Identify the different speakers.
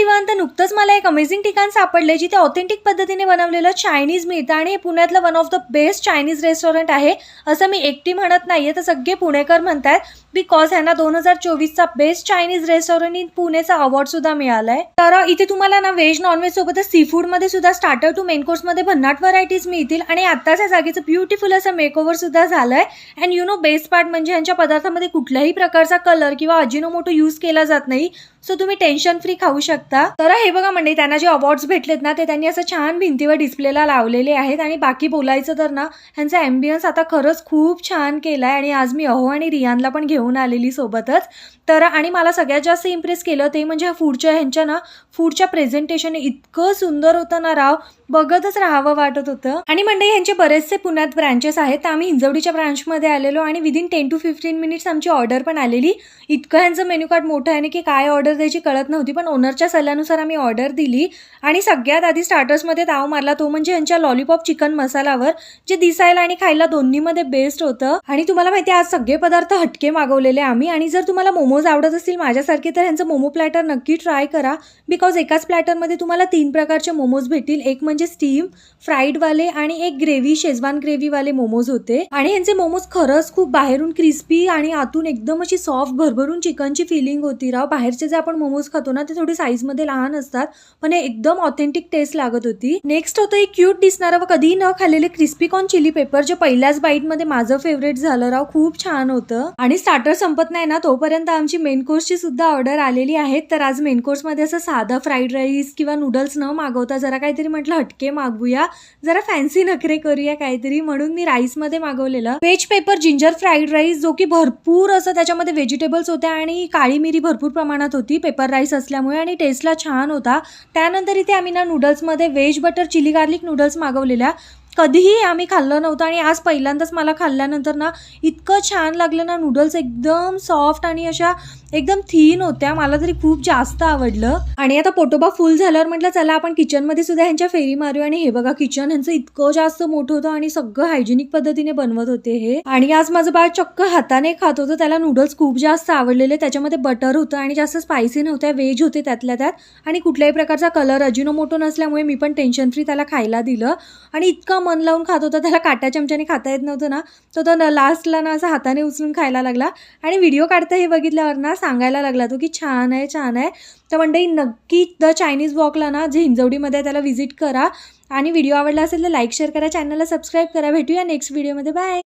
Speaker 1: निवांत नुकतंच मला एक अमेझिंग ठिकाण सापडले जिथे ऑथेंटिक पद्धतीने बनवलेलं चायनीज मिळतं आणि हे पुण्यातलं one of the best Chinese restaurant आहे असं मी एकटी म्हणत नाहीये तर सगळे पुणेकर म्हणतात बिकॉज ह्यांना दोन हजार चोवीसचा बेस्ट चायनीज रेस्टॉरंट इन पुणेचा अवॉर्ड सुद्धा मिळालाय. तर इथे तुम्हाला ना व्हेज नॉनव्हेज सोबतच सी फूडमध्ये सुद्धा स्टार्टर टू मेन कोर्समध्ये भन्नाट व्हरायटीज मिळतील आणि आत्ताच या जागेचं ब्युटिफुल असं मेकओव्हर सुद्धा झालंय. And you know best part म्हणजे यांच्या पदार्थामध्ये कुठल्याही प्रकारचा कलर किंवा अजिनोमोटो यूज केला जात नाही सो तुम्ही टेन्शन फ्री खाऊ शकता. तर हे बघा म्हणजे त्यांना जे अवॉर्ड्स भेटलेत ना ते त्यांनी असं छान भिंतीवर डिस्प्लेला लावलेले आहेत. आणि बाकी बोलायचं तर ना ह्यांचा अँबियन्स आता खरंच खूप छान केलाय. आणि आज मी अहो आणि रियानला पण घेऊन आलेली सोबतच. तर आणि मला सगळ्यात जास्त इम्प्रेस केलं ते म्हणजे फूडच्या ह्यांच्या ना फूडच्या प्रेझेंटेशन इतकं सुंदर होतं ना राव. बघतच राहावं वाटत होतं. आणि म्हणजे ह्यांचे बरेचसे पुण्यात ब्रांचेस आहेत. तर आम्ही हिंजवडीच्या ब्रांचमध्ये आलेलो आणि within ten to fifteen minutes आमची ऑर्डर पण आलेली. इतकं ह्यांचं मेन्यू कार्ड मोठं आहे ना की काय ऑर्डर द्यायची कळत नव्हती. पण ओनरच्या सल्ल्यानुसार आम्ही ऑर्डर दिली आणि सगळ्यात आधी स्टार्टर्समध्ये ताव मारला तो म्हणजे ह्यांच्या लॉलीपॉप चिकन मसालावर जे दिसायला आणि खायला दोन्हीमध्ये बेस्ट होतं. आणि तुम्हाला माहिती आज सगळे पदार्थ हटके मागवलेले आम्ही. आणि जर तुम्हाला मोमोज आवडत असतील माझ्यासारखे तर ह्यांचं मोमो प्लॅटर नक्की ट्राय करा. बिकॉज एकाच प्लॅटरमध्ये तुम्हाला तीन प्रकारचे मोमोज भेटतील. एक म्हणजे स्टीम फ्राईडवाले आणि एक ग्रेव्ही शेजवान ग्रेव्हीवाले मोमोज होते. आणि यांचे मोमोज खरंच खूप बाहेरून क्रिस्पी आणि आतून एकदम अशी सॉफ्ट भरभरून चिकनची फिलिंग होती राव. बाहेरचे जे आपण मोमोज खातो ना ते थोडी साईज साईजमध्ये लहान असतात पण हे एकदम ऑथेंटिक टेस्ट लागत होती. नेक्स्ट होतं एक क्यूट दिसणारं व कधीही न खाल्लेले क्रिस्पी कॉर्न चिली पेपर जे पहिल्याच बाईटमध्ये माझं फेवरेट झालं राव खूप छान होतं. आणि स्टार्टर संपत नाही ना तोपर्यंत आमची मेन कोर्सची सुद्धा ऑर्डर आलेली आहे. तर आज मेन कोर्समध्ये असं साधा फ्राईड राईस किंवा नूडल्स न मागवता जरा काहीतरी म्हटलं हटके मागवूया. जरा फॅन्सी नखरे करूया काहीतरी म्हणून मी राईसमध्ये मागवलेलं. Veg pepper ginger fried rice जो की भरपूर असं त्याच्यामध्ये व्हेजिटेबल्स होत्या आणि काळी मिरी भरपूर प्रमाणात होती. पेपर राईस असल्यामुळे आणि टेस्टला छान होता. त्यानंतर इथे आम्ही ना नूडल्समध्ये veg butter chilli garlic noodles मागवलेल्या. कधीही आम्ही खाल्लं नव्हतं आणि आज पहिल्यांदाच मला खाल्ल्यानंतर ना इतकं छान लागलं ना नूडल्स एकदम सॉफ्ट आणि अशा एकदम थीन होत्या. मला तरी खूप जास्त आवडलं. आणि आता पोटोबा फुल झाल्यावर म्हटलं चला आपण किचनमध्ये सुद्धा ह्यांच्या फेरी मारूया आणि हे बघा किचन ह्यांचं इतकं जास्त मोठं होतं आणि सगळं हायजेनिक पद्धतीने बनवत होते हे. आणि आज माझं बाळ चक्क हाताने खात होतं. त्याला नूडल्स खूप जास्त आवडलेले. त्याच्यामध्ये बटर होतं आणि जास्त स्पायसी नव्हत्या. व्हेज होते त्यातल्या त्यात. आणि कुठल्याही प्रकारचा कलर अजिनोमोटो नसल्यामुळे मी पण टेन्शन फ्री त्याला खायला दिलं. आणि इतकं मन लावून खात होता. त्याला काट्या चमच्याने खाता येत नव्हतं ना. तर तो लास्टला ना असं हाताने उचलून खायला लागला. आणि व्हिडिओ काढता हे बघितल्यावर ना सांगायला लागला तो की छान आहे छान आहे. तर मंडळी नक्की द चायनीज वॉकला ना जे हिंजवडीमध्ये आहे त्याला व्हिजिट करा. आणि व्हिडिओ आवडला असेल तर लाईक शेअर करा. चॅनलला सबस्क्राईब करा. भेटूया नेक्स्ट व्हिडिओमध्ये बाय